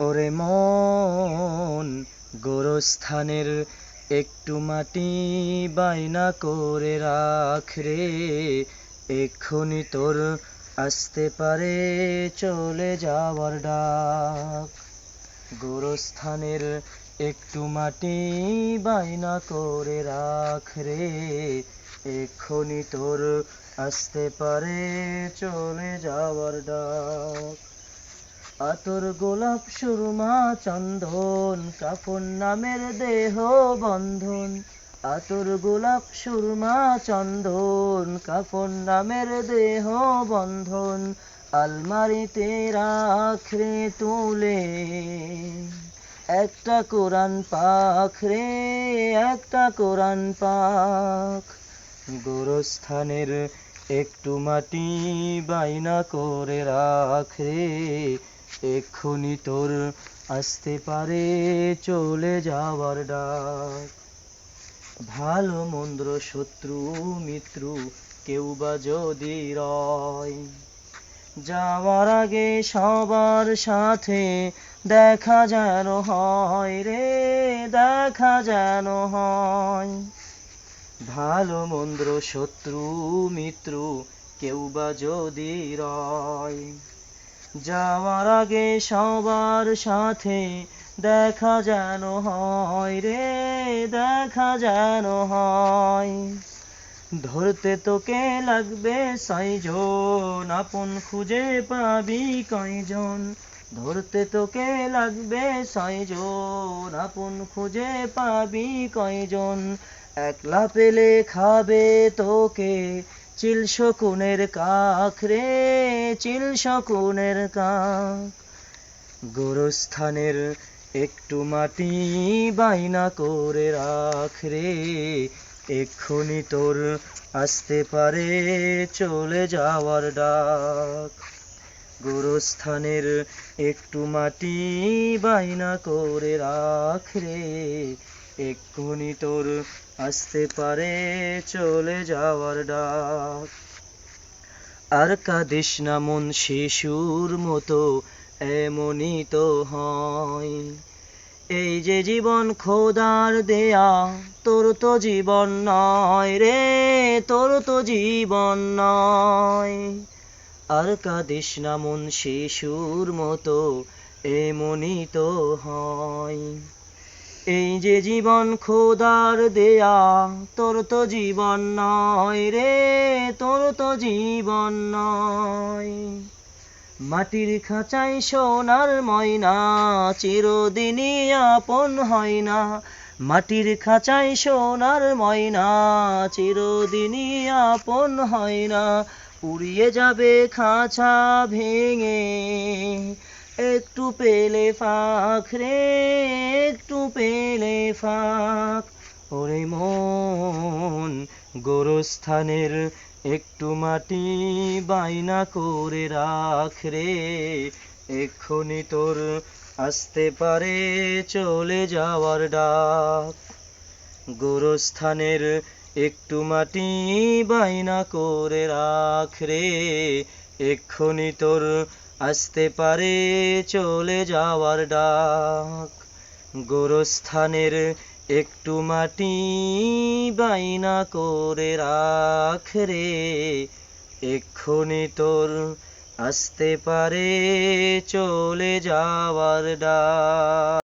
ওরে মন, গোরস্থানের একটু মাটি বাইনা করে রাখ রে। এক্ষুনি তোর আসতে পারে চলে যাওয়ার ডাক। গোরস্থানের একটু মাটি বাইনা করে রাখ রে। এক্ষুনি তোর আসতে পারে চলে যাওয়ার ডাক। আতর গোলাপ, সুরমা, চন্দন, কাফন নামের দেহ বন্ধন। আতর গোলাপ, সুরমা, চন্দন, কাফন নামের দেহ বন্ধন। আলমারিতে রাখরে তুলে, একটা কোরআন পাখ রে, একটা কোরআন পাখ গোরস্থানের একটু মাটি বাইনা করে রাখ রে এক্ষুনি তোর আসতে পারে চলে যাওয়ার ডাক। ভালো, মন্দ, শত্রু, মিত্র কেউ বা যদি রয়। যাওয়ার আগে সবার সাথে দেখা যেন হয় রে, দেখা যেন হয়। ভালো, মন্দ, শত্রু, মিত্র কেউ বা যদি রয়। যাওয়ার আগে সবার সাথে দেখা যেন হয় রে, দেখা যেন হয়। ধরতে তোকে লাগবে ছয়জন, আপন খুঁজে পাবি কয়জন? ধরতে তোকে লাগবে ছয়জন, আপন খুঁজে পাবি কয়জন? একলা পেলে খাবে তোকে চিল শকুনের কাক রে, চিল শকুনের কাক। গোরস্থানের একটু মাটি বাইনা করে রাখ রে, এক্ষুনি তোর আসতে পারে চলে যাওয়ার ডাক। গোরস্থানের একটু মাটি বাইনা করে রাখ রে। এক্ষুনি তোর আসতে পারে চলে যাওয়ার ডাক। আর কাঁদিস না মন শিশুর মতো, এমনই তো হয়। এই যে জীবন খোদার দেয়া, তোর তো জীবন নয় রে, তোর তো জীবন নয়। আর কাঁদিস না মন শিশুর মতো, এমনই তো হয়। এই যে জীবন খোদার দেয়া, তোর তো জীবন নয় রে, তোর তো জীবন নয়। মাটির খাঁচাই সোনার ময়না, চিরদিনই আপন হয় না। মাটির খাঁচাই সোনার ময়না, চিরদিনই আপন হয় না। উড়িয়ে যাবে খাঁচা ভেঙে। একটু পেলে ফাঁক রে, একটু পেলে ফাঁক। ওরে মন, গোরস্থানের একটু মাটি বাইনা করে রাখ রে। এক্ষুনি তোর আসতে পারে চলে যাওয়ার ডাক। গোরস্থানের একটু মাটি বাইনা করে রাখ রে। এক্ষুনি তোর আসতে পারে চলে যাওয়ার ডাক। গোরস্থানের একটু মাটি বাইনা করে রাখ রে। এক্ষুনি তোর আসতে পারে চলে যাওয়ার ডাক।